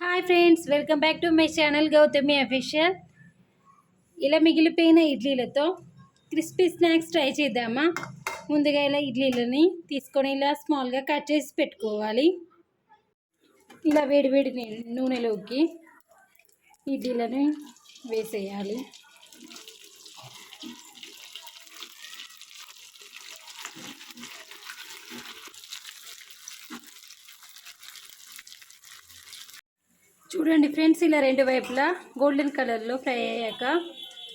Hi friends welcome back to my channel Gautami official ఇలా మిగిలిపోయిన ఇడ్లీలతో crispy snacks try చేద్దామా? ముందుగా ఇలా ఇడ్లీలని తీసుకొని ఇలా స్మాల్గా కట్ చేసి పెట్టుకోవాలి. ఇలా వేడివేడి నూనెలోకి ఇడ్లీలని వేసేయాలి. చూడండి ఫ్రెండ్స్ ఇలా రెండు వైపులా గోల్డెన్ కలర్లో ఫ్రై అయ్యాక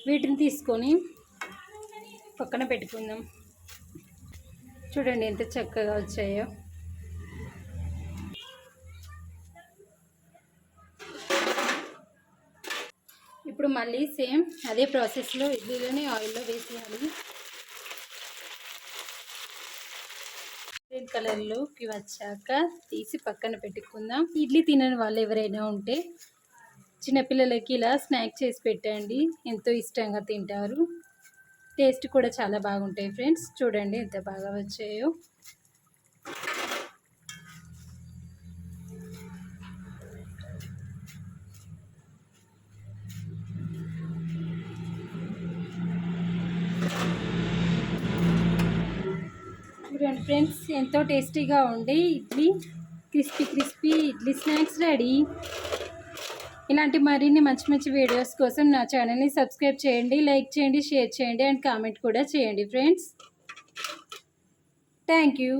వీటిని తీసుకొని పక్కన పెట్టుకుందాం. చూడండి ఎంత చక్కగా వచ్చాయో. ఇప్పుడు మళ్ళీ సేమ్ అదే ప్రాసెస్లో ఇడ్లీలోనే ఆయిల్లో వేసేయాలి. రెడ్ కలర్లోకి వచ్చాక తీసి పక్కన పెట్టుకుందాం. ఇడ్లీ తినని వాళ్ళు ఎవరైనా ఉంటే చిన్నపిల్లలకి ఇలా స్నాక్ చేసి పెట్టండి. ఎంతో ఇష్టంగా తింటారు. టేస్ట్ కూడా చాలా బాగుంటాయి ఫ్రెండ్స్ చూడండి ఎంత బాగా వచ్చాయో. చూడండి ఫ్రెండ్స్ ఎంతో టేస్టీగా ఉండి idli. Crispy crispy idli snacks ready. ఇలాంటి మరిన్ని మంచి మంచి వీడియోస్ కోసం నా ఛానల్ని సబ్స్క్రైబ్ చేయండి లైక్ చేయండి షేర్ చేయండి అండ్ కామెంట్ కూడా చేయండి ఫ్రెండ్స్. Thank you.